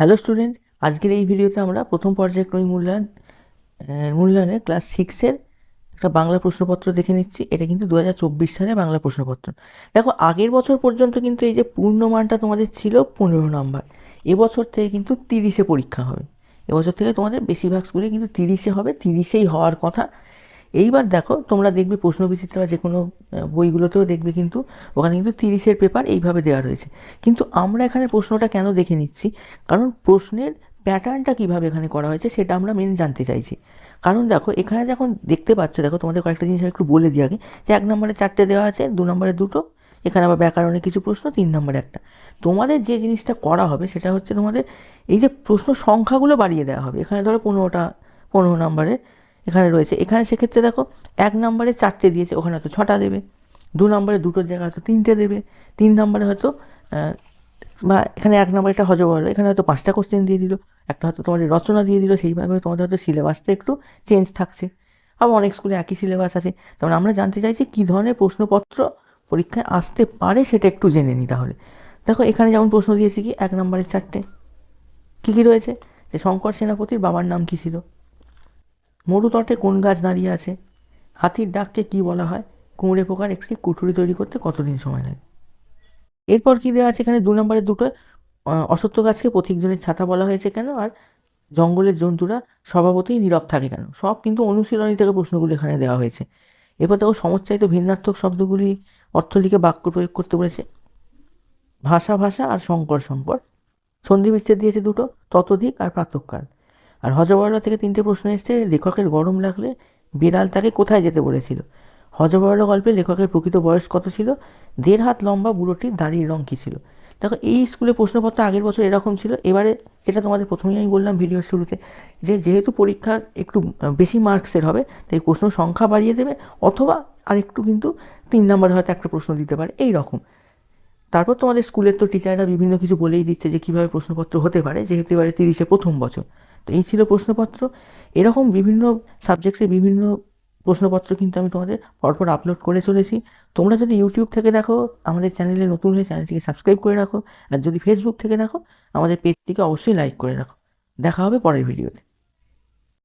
Hello student আজকের এই ভিডিওতে আমরা প্রথম পর্যায়ক্রমিক মূল্যায়ন মূল্যায়নের ক্লাস সিক্সের একটা বাংলা প্রশ্নপত্র দেখে নিচ্ছি। এটা কিন্তু দু হাজার চব্বিশ সালে বাংলা প্রশ্নপত্র। দেখো, আগের বছর পর্যন্ত কিন্তু এই যে পূর্ণমানটা তোমাদের ছিল পনেরো নম্বর। এবছর থেকে কিন্তু তিরিশে পরীক্ষা হবে। এবছর থেকে তোমাদের বেশিরভাগ স্কুলে কিন্তু তিরিশে হবে, তিরিশেই হওয়ার কথা। এইবার দেখো, তোমরা দেখবে প্রশ্ন বিচিত্রা বা যে কোনো বইগুলোতেও দেখবে কিন্তু ওখানে কিন্তু তিরিশের পেপার এইভাবে দেওয়া রয়েছে। কিন্তু আমরা এখানে প্রশ্নটা কেন দেখে নিচ্ছি? কারণ প্রশ্নের প্যাটার্নটা কীভাবে এখানে করা হয়েছে সেটা আমরা মেন জানতে চাইছি। কারণ দেখো, এখানে যখন দেখতে পাচ্ছ, দেখো তোমাদের কয়েকটা জিনিস একটু বলে দিই আগে, যে এক নম্বরে চারটে দেওয়া আছে, দু নম্বরে দুটো, এখানে আবার ব্যাকরণে কিছু প্রশ্ন, তিন নম্বরে একটা। তোমাদের যে জিনিসটা করা হবে সেটা হচ্ছে তোমাদের এই যে প্রশ্ন সংখ্যাগুলো বাড়িয়ে দেওয়া হবে। এখানে ধরো পনেরোটা, পনেরো নম্বরের এখানে রয়েছে। এখানে সেক্ষেত্রে দেখো, এক নম্বরে চারটে দিয়েছে, ওখানে হয়তো ছটা দেবে। দু নম্বরে দুটোর জায়গায় হয়তো তিনটে দেবে। তিন নম্বরে হয়তো বা এখানে এক নম্বরে একটা হজব হলো। এখানে হয়তো পাঁচটা কোশ্চেন দিয়ে দিল। একটা হয়তো তোমাদের রচনা দিয়ে দিল। সেইভাবে তোমাদের হয়তো সিলেবাসটা একটু চেঞ্জ থাকছে। আবার অনেক স্কুলে একই সিলেবাস আছে। তেমন আমরা জানতে চাইছি কী ধরনের প্রশ্নপত্র পরীক্ষায় আসতে পারে সেটা একটু জেনে নিই তাহলে। দেখো, এখানে যেমন প্রশ্ন দিয়েছি কি, এক নম্বরের চারটে। কী কী রয়েছে? যে শঙ্কর সেনাপতির বাবার নাম কী ছিল? মরুতটে কোন গাছ দাঁড়িয়ে আছে? হাতির ডাককে কী বলা হয়? কুমড়ে পোকার একটি কুঠুরি তৈরি করতে কতদিন সময় লাগে? এরপর কী দেওয়া আছে? এখানে দু নম্বরের দুটো অসত্য গাছকে পথিকজনের ছাতা বলা হয়েছে কেন? আর জঙ্গলের জন্তুরা স্বভাবতই নীরব থাকে কেন? সব কিন্তু অনুশীলনী থেকে প্রশ্নগুলো এখানে দেওয়া হয়েছে। এরপর দেখো সমচ্চায়িত ভিন্নার্থক শব্দগুলি অর্থ লিখে বাক্য প্রয়োগ করতে বলেছে। ভাষা ভাষা আর শঙ্কর শঙ্কর। সন্ধি বিচ্ছেদ দিয়েছে দুটো, ততোধিক আর প্রাতঃকাল। আর হজবরলা থেকে তিনটে প্রশ্ন এসছে, লেখকের গরম লাগলে বিড়াল তাকে কোথায় যেতে বলেছিল? হজবরলা গল্পে লেখকের প্রকৃত বয়স কত ছিল? দেড় হাত লম্বা বুড়োটির দাড়ির রং কী ছিল? দেখো, এই স্কুলে প্রশ্নপত্র আগের বছর এরকম ছিল। এবারে যেটা তোমাদের প্রথমেই আমি বললাম ভিডিওর শুরুতে, যে যেহেতু পরীক্ষার একটু বেশি মার্কসের হবে, তাই প্রশ্ন সংখ্যা বাড়িয়ে দেবে অথবা আর একটু কিন্তু তিন নম্বরে হয়তো একটা প্রশ্ন দিতে পারে, এই রকম। তারপর তোমাদের স্কুলের তো টিচাররা বিভিন্ন কিছু বলেই দিচ্ছে যে কীভাবে প্রশ্নপত্র হতে পারে, যেহেতু এবারে তিরিশে প্রথম বছর। তো এই ছিল প্রশ্নপত্র। এরকম বিভিন্ন সাবজেক্টের বিভিন্ন প্রশ্নপত্র কিন্তু আমি তোমাদের পরপর আপলোড করে চলেছি। তোমরা যদি ইউটিউব থেকে দেখো, আমাদের চ্যানেলে নতুন হয়ে চ্যানেলটিকে সাবস্ক্রাইব করে রাখো। আর যদি ফেসবুক থেকে দেখো, আমাদের পেজটিকে অবশ্যই লাইক করে রাখো। দেখা হবে পরের ভিডিওতে